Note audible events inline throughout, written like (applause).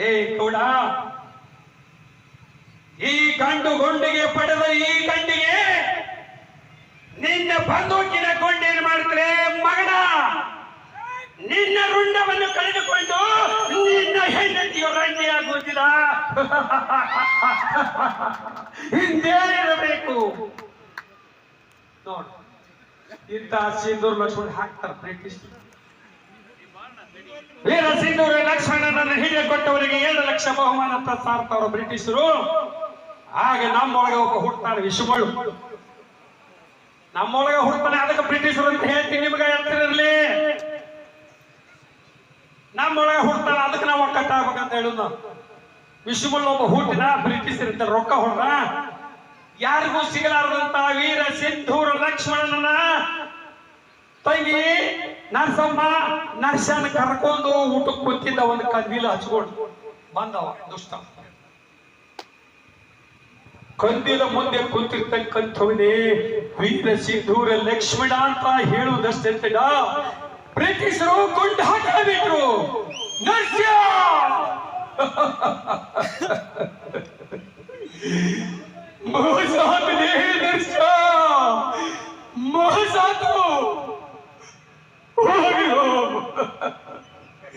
ಏ ಕೂಡ ಈ ಗಂಡು ಗುಂಡಿಗೆ ಪಡೆದ ಈ ಗಂಡಿಗೆ ನಿನ್ನ ಬಂದೂಕಿನ ಏನ್ ಮಾಡ್ತಾರೆ ಮಗನ? ನಿನ್ನ ರುಂಡವನ್ನು ಕಳೆದುಕೊಂಡು ನಿನ್ನ ಹೆಂಡತಿಯು ರಂಡಿಯಾಗುವುದಿಲ್ಲ (laughs) ಹಿಂದೇನಿರಬೇಕು? ನೋಡು ಇಂತಹ ಸಿಂಧೂರ್ ಲಕ್ಷ್ಮಣ ಹಾಕ್ತಾರೆ ಬ್ರಿಟಿಷ್ ವೀರ ಸಿಂಧೂರ ಲಕ್ಷ್ಮಣನನ್ನು ಹಿಡಿಯ ಕೊಟ್ಟವರಿಗೆ ಏಳು ಲಕ್ಷ ಬಹುಮಾನ ಅಂತ ಸಾರ್ತಾವ್ರ ಬ್ರಿಟಿಷರು. ಹಾಗೆ ನಮ್ಮೊಳಗೆ ಒಬ್ಬ ಹುಡ್ತಾನೆ ವಿಶ್ವಗಳು ನಮ್ಮೊಳಗೆ ಹುಡ್ತಾನೆ ಅದಕ್ಕೆ ಬ್ರಿಟಿಷರು ಅಂತ ಹೇಳ್ತೀನಿ, ನಿಮ್ಗೆ ಹೇಳ್ತಿರಲಿ ನಮ್ಮೊಳಗೆ ಹುಡ್ತಾನೆ ಅದಕ್ಕೆ ನಾವು ಒಕ್ಕಟ್ಟಾಗ್ಬೇಕಂತ ಹೇಳುದು. ವಿಶ್ವಗಳು ಒಬ್ಬ ಹುಟ್ಟಿದ ಬ್ರಿಟಿಷರಿಂದ ರೊಕ್ಕ ಹೊಡ್ದ. ಯಾರಿಗೂ ಸಿಗಲಾರದಂತ ವೀರ ಸಿಂಧೂರ ಲಕ್ಷ್ಮಣನ ತಂಗಿ, ನರಸಮ್ಮ ನರ್ಸನ್ ಕರ್ಕೊಂಡು ಊಟಕ್ಕೆ ಕೂತಿದ್ದ ಒಂದು ಕಂದಿಲ ಹಚ್ಕೊಂಡು ಬಂದವ, ದುಷ್ಟ. ಕಂದಿಲ ಮುಂದೆ ಕುಂತಿರ್ತಕ್ಕಂಥವನೇ ವೀರ ಸಿಂಧೂರ ಲಕ್ಷ್ಮಣ ಅಂತ ಹೇಳುವುದಷ್ಟೇ ಬ್ರಿಟಿಷರು ಕೊಂಡು ಹಾಕಬಿಟ್ರು. ನರ್ಸ್ಯ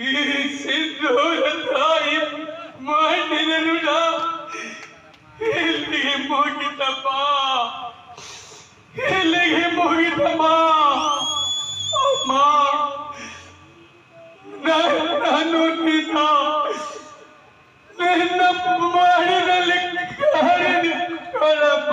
ಈ ಸಿಂಧೂರ ತಾಯಿ ಮಣ್ಣಿನ ಋಣ ಇಲ್ಲಿಗೆ ಮುಗಿತಪ್ಪ ಇಲ್ಲಿಗೆ ಮುಗಿತಮ್ಮ ಅಮ್ಮ ನಾನು ನಾನು ನಿನ್ನ ನಿನ್ನ ಮಾಡಿದಲ್ಲಿ ಕಳೆದುಕೊಳ್ಳಪ್ಪ